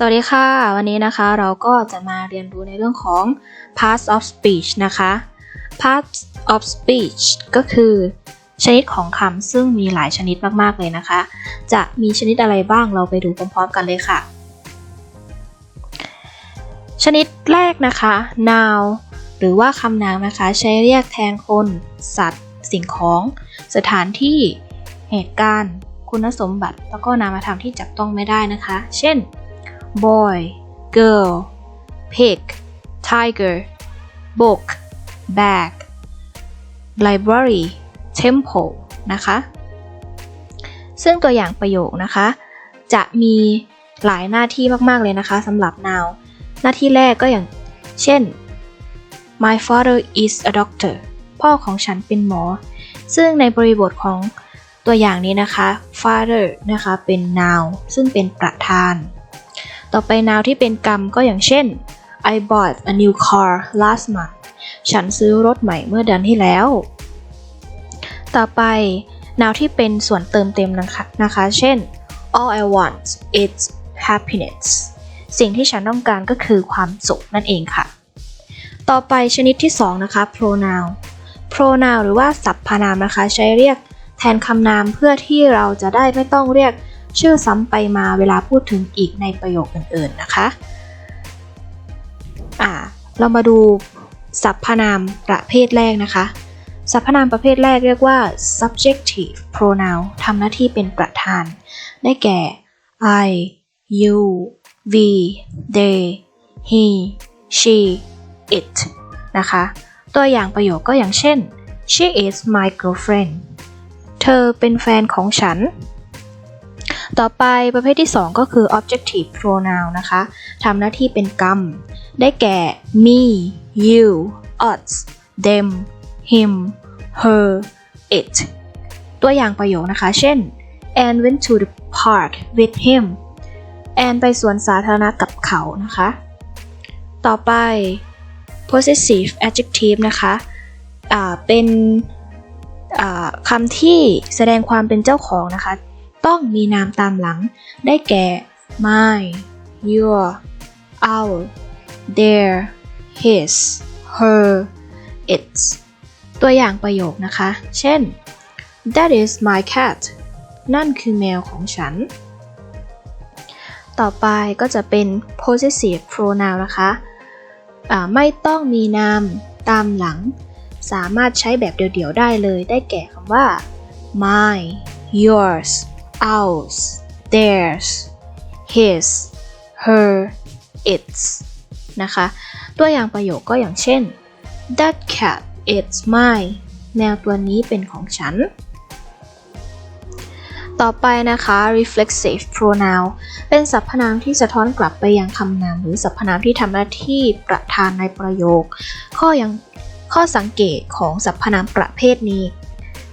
สวัสดีค่ะ วันนี้นะคะเราก็จะมาเรียนรู้ในเรื่องของ parts of speech นะคะ parts of speech ก็คือชนิดของคำซึ่งมีหลายชนิดมากๆเลยนะคะ จะมีชนิดอะไรบ้างเราไปดูพร้อมๆกันเลยค่ะ ชนิดแรกนะคะ noun หรือว่าคำนามนะคะ ใช้เรียกแทนคน สัตว์ สิ่งของ สถานที่ เหตุการณ์ คุณสมบัติ แล้วก็นามธรรมที่จับต้องไม่ได้นะคะ เช่น boy girl pig tiger book bag library temple นะคะ ซึ่งตัวอย่างประโยคนะคะ จะมีหลายหน้าที่มากๆเลยนะคะสำหรับ noun หน้าที่แรกก็อย่างเช่น my father is a doctor พ่อของฉันเป็นหมอ ซึ่งในบริบทของตัวอย่างนี้นะคะ father นะคะเป็น noun ซึ่งเป็นประธาน ต่อไป noun ที่เป็นกรรมก็อย่างเช่น I bought a new car last month ฉันซื้อรถใหม่เมื่อเดือนที่แล้ว ต่อไป noun ที่เป็นส่วนเติมเต็มนะคะนะคะ เช่น all I want is happiness สิ่งที่ฉันต้องการก็คือความสุขนั่นเองค่ะ ต่อไปชนิดที่ 2 นะคะ pronoun pronoun หรือว่าสรรพนามนะคะ ใช้เรียกแทนคำนามเพื่อที่เราจะได้ไม่ต้องเรียก ชื่อซ้ำไปมาเวลาพูดถึงอีกในประโยคอื่นๆนะคะอ่าเรามาดูสรรพนามประเภทแรกนะคะ สรรพนามประเภทแรกเรียกว่า subjective pronoun ทำหน้าที่เป็นประธาน ได้แก่ I you we they he she it นะคะ ตัวอย่างประโยคก็อย่างเช่น she is my girlfriend เธอเป็นแฟนของฉัน ต่อไปประเภทที่ 2 ก็คือ objective pronoun นะคะทำหน้าที่เป็นกรรม ได้แก่ me you us them him her it ตัวอย่างประโยคนะคะ เช่น Anne went to the park with him แอนไปสวนสาธารณะกับเขานะคะ ต่อไป possessive adjective นะคะอ่าเป็นคำที่แสดงความเป็นเจ้าของนะคะ ต้องมีนามตามหลัง ได้แก่ my your our their his her its ตัวอย่างประโยคนะคะ เช่น that is my cat นั่นคือแมวของฉัน ต่อไปก็จะเป็น possessive pronoun นะคะะไม่ต้องมีนามตามหลัง สามารถใช้แบบเดี่ยวๆได้เลย ได้แก่คำว่า my yours ours theirs his her its นะคะ ตัวอย่างประโยคก็อย่างเช่น that cat is mine แมวตัวนี้เป็นของฉัน ต่อไปนะคะ reflexive pronoun เป็นสรรพนามที่สะท้อนกลับไปยังคำนามหรือสรรพนามที่ทำหน้าที่ประธานในประโยค ข้อยังข้อสังเกตของสรรพนามประเภทนี้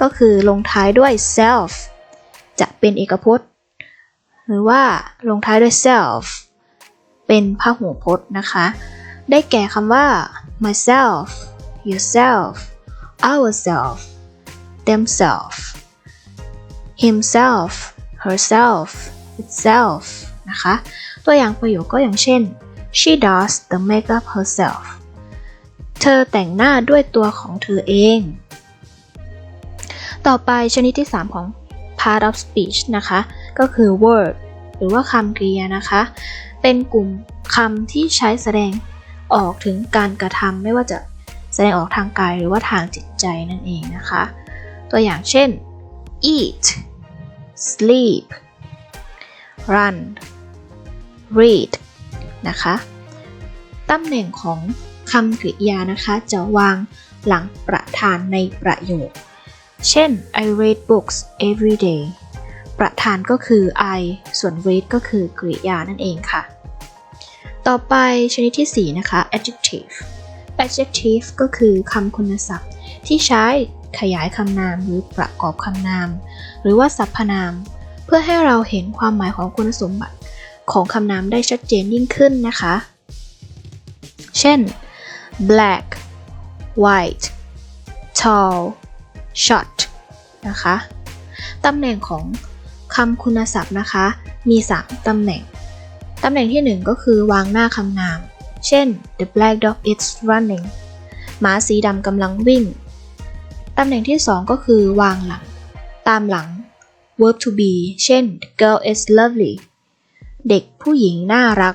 ก็คือลงท้ายด้วย self จะเป็นเอกพจน์ หรือว่าลงท้ายด้วย self เป็นพหูพจน์นะคะ ได้แก่คำว่า myself yourself ourself themselves himself herself itself นะคะ ตัวอย่างประโยคก็อย่างเช่น she does the makeup herself เธอแต่งหน้าด้วยตัวของเธอเอง ต่อไปชนิดที่ 3 ของ part of speech นะคะ ก็คือ word หรือว่าคำกริยานะคะ เป็นกลุ่มคำที่ใช้แสดงออกถึงการกระทำไม่ว่าจะแสดงออกทางกายหรือว่าทางจิตใจนั่นเองนะคะ ตัวอย่างเช่น eat sleep run read นะคะตำแหน่งของคำกริยานะคะจะวางหลังประธานในประโยค เช่น I read books every day ประธานก็คือ I ส่วน read ก็คือกริยานั่นเองค่ะ ต่อไปชนิดที่ 4 นะคะ adjective adjective ก็คือคำคุณศัพท์ ที่ใช้ขยายคำนามหรือประกอบคำนาม หรือว่าสรรพนาม เพื่อให้เราเห็นความหมายของคุณสมบัติของคำนามได้ชัดเจนยิ่งขึ้นนะคะ เช่น black white tall short นะคะ ตำแหน่งของคำคุณศัพท์นะคะ มี 3 ตำแหน่ง ตำแหน่งที่หนึ่งก็คือวางหน้าคำนาม เช่น the black dog is running หมาสีดำกำลังวิ่ง ตำแหน่งที่สองก็คือวางหลัง ตามหลัง verb to be เช่น the girl is lovely เด็กผู้หญิงน่ารัก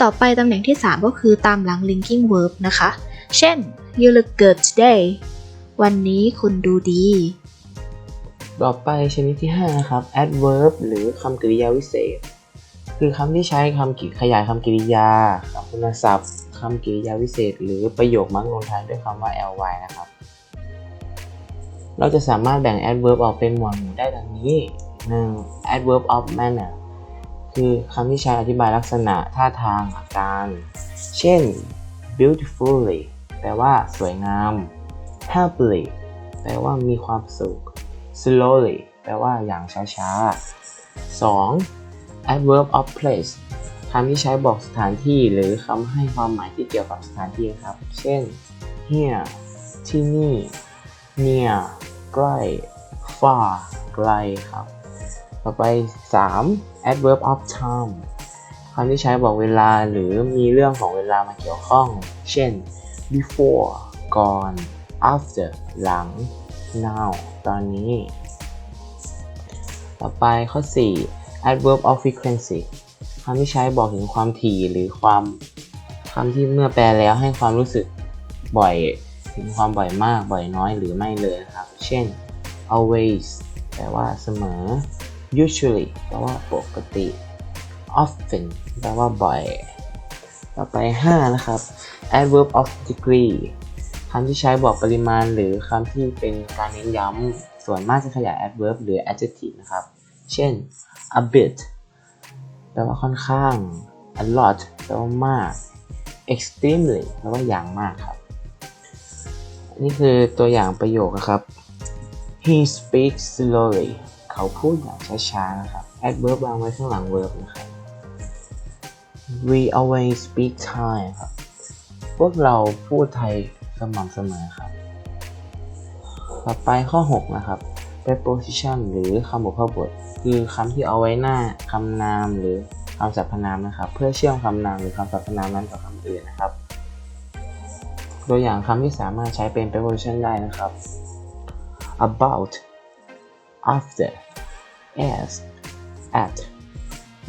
ต่อไปตำแหน่งที่ 3 ก็คือตามหลัง linking verb นะคะ เช่น you look good today วันนี้คุณดูดี ต่อไปชนิดที่ 5 นะครับ adverb หรือคำกริยาวิเศษ คือคำที่ใช้คำขยายคำกริยาคำคุณศัพท์คำกริยาวิเศษ หรือประโยคมักลงท้ายด้วยคำว่า ly นะครับ เราจะสามารถแบ่ง adverb ออกเป็นหมวดหมู่ได้ดังนี้ 1. adverb of manner คือคำที่ใช้อธิบายลักษณะท่าทางอาการ เช่น beautifully แปลว่าสวยงาม happily แปลว่ามีความสุข slowly แปลว่าอย่างช้าๆ 2. adverb of place คำที่ใช้บอกสถานที่หรือคำให้ความหมายที่เกี่ยวกับสถานที่ครับ เช่น here ที่นี่ near ใกล้ far ไกลครับ ต่อไป 3. adverb of time คำที่ใช้บอกเวลาหรือมีเรื่องของเวลามาเกี่ยวข้อง เช่น before ก่อน after หลัง now ตอนนี้ ต่อไปข้อ 4 adverb of frequency คำที่ใช้บอกถึงความถี่หรือความคำที่เมื่อแปลแล้วให้ความรู้สึกบ่อยถึงความบ่อยมากบ่อยน้อยหรือไม่เลยครับ เช่น always แปลว่าเสมอ usually แปลว่าปกติ often แปลว่าบ่อย ต่อไป 5 นะครับ adverb of degree คำที่ใช้บอกปริมาณหรือคำที่เป็นการเน้นย้ำส่วนมากจะขยาย adverb หรือ adjective นะครับ เช่น a bit แปลว่าค่อนข้าง a lot แปลว่ามาก extremely แปลว่าอย่างมากครับ นี่คือตัวอย่างประโยคนะครับ he speaks slowly เขาพูดอย่างช้าๆนะครับ adverb วางไว้ข้างหลัง verb นะครับ we always speak Thai ครับ พวกเราพูดไทย สม่ำเสมอครับ ต่อไปข้อ 6 นะครับ preposition หรือคำบอกพบท คือคำที่เอาไว้หน้าคำนามหรือคำสรรพนามนะครับ เพื่อเชื่อมคำนามหรือคำสรรพนามนั้นกับคำอื่นนะครับ ตัวอย่างคำที่สามารถใช้เป็น preposition ได้นะครับ about after as at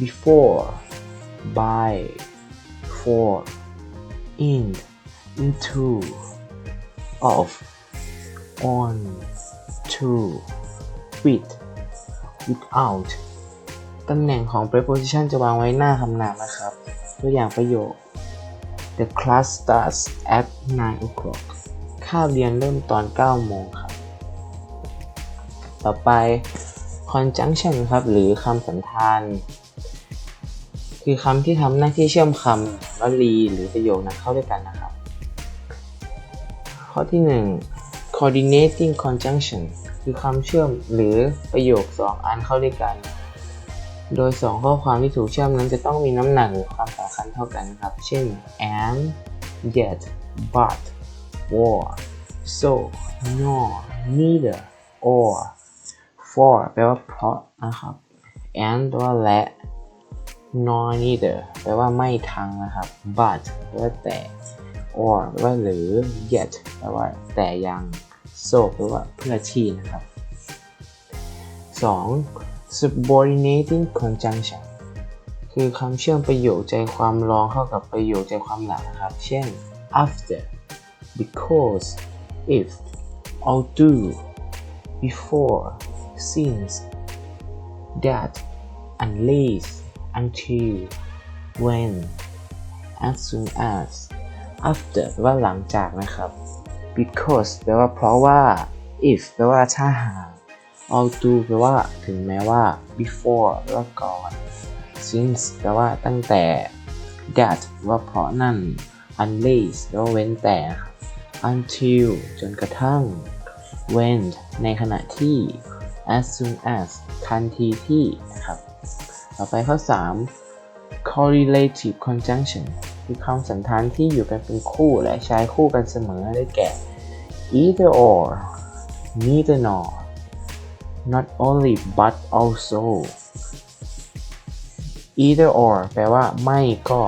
before by for in into of on to with without ตำแหน่งของ preposition จะวางไว้หน้าคำนามนะครับ ตัวอย่างประโยค The class starts at 9 o'clock คาบเรียนเริ่มตอน 9 โมงครับ ต่อไป conjunction ครับ หรือคำสันธาน คือคำที่ทำหน้าที่เชื่อมคำวลีหรือประโยคนั้นเข้าด้วยกันนะครับ ข้อที่ 1 coordinating conjunction คือคำเชื่อมหรือประโยค 2 อันเข้าด้วยกัน โดย 2 ข้อความที่ถูกเชื่อมนั้นจะต้องมีน้ำหนักหรือความสำคัญเท่ากันครับ เช่น and yet but or so nor neither or for แปลว่าเพราะนะครับ and แปลว่าและ nor neither แปลว่าไม่ทั้งนะครับ but แปลว่าแต่ or แปลว่าหรือ yet แปลว่าแต่ยัง so แปลว่าเพื่อที่นะครับ 2. subordinating conjunction คือคำเชื่อมประโยคใจความรองเข้ากับประโยคใจความหลังนะครับ เช่น after because if although before since that unless until when as soon as after แปลว่าหลังจากนะครับ because แปลว่าเพราะว่า if แปลว่าถ้าหาก although แปลว่าถึงแม้ว่า before แปลว่าก่อน since แปลว่าตั้งแต่ that แปลว่าเพราะนั่น unless แปลว่าเว้นแต่ until จนกระทั่ง when ในขณะที่ as soon as ทันทีที่นะครับ ต่อไปข้อ 3 correlative conjunction คือคำสันธานที่อยู่กันเป็นคู่และใช้คู่กันเสมอได้แก่ either or neither nor not only but also either or แปลว่าไม่ก็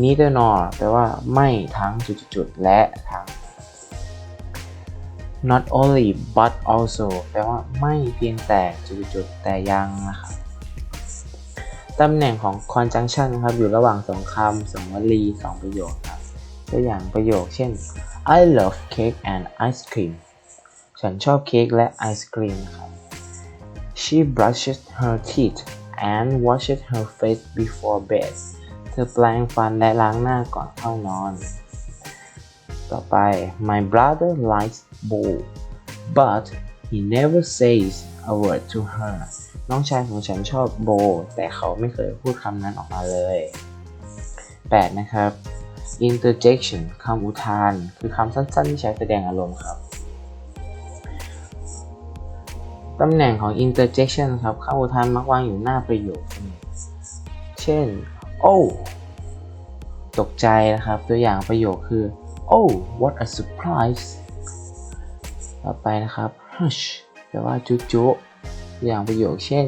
neither nor แปลว่าไม่ทั้งจุดๆและทั้ง not only but also แปลว่าไม่เพียงแต่จุดๆแต่ยังนะครับ ตำแหน่งของ conjunction นะครับอยู่ระหว่างสองคำสองวลีสองประโยคครับตัวอย่างประโยคเช่น I love cake and ice cream ฉันชอบเค้กและไอศกรีมครับ She brushes her teeth and washes her face before bed เธอแปรงฟันและล้างหน้าก่อนเข้านอน ต่อไป My brother likes Bo but he never says word to her น้องชายของฉันชอบโบ แต่เขาไม่เคยพูดคำนั้นออกมาเลย 8 นะครับ interjection คำอุทาน คือคำสั้นๆ ที่ใช้แสดงอารมณ์ครับ ตำแหน่งของ interjection ครับคำอุทานมักวางอยู่หน้าประโยคเสมอเช่น oh ตกใจนะครับ ตัวอย่างประโยคคือ oh what a surprise ต่อไปนะครับ hush แปลว่าจุ๊จุอย่างประโยคเช่น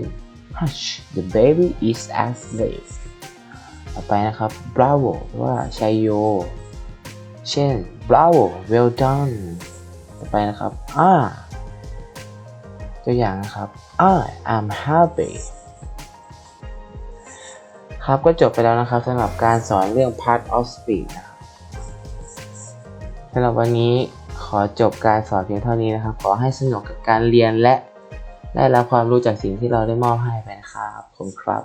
hush the baby is asleep ต่อไปนะครับ bravo แปลว่าชัยโย เช่น bravo well done ต่อไปนะครับ ah ตัวอย่างนะครับ I am happy ครับก็จบไปแล้วนะครับสำหรับการสอนเรื่อง part of speech นะครับสำหรับวันนี้ อจบการสอนเพียงเท่านี้นะครับ ขอให้สนุกกับการเรียนและได้รับความรู้จากสิ่งที่เราได้มอบให้ไปนะครับผมครับ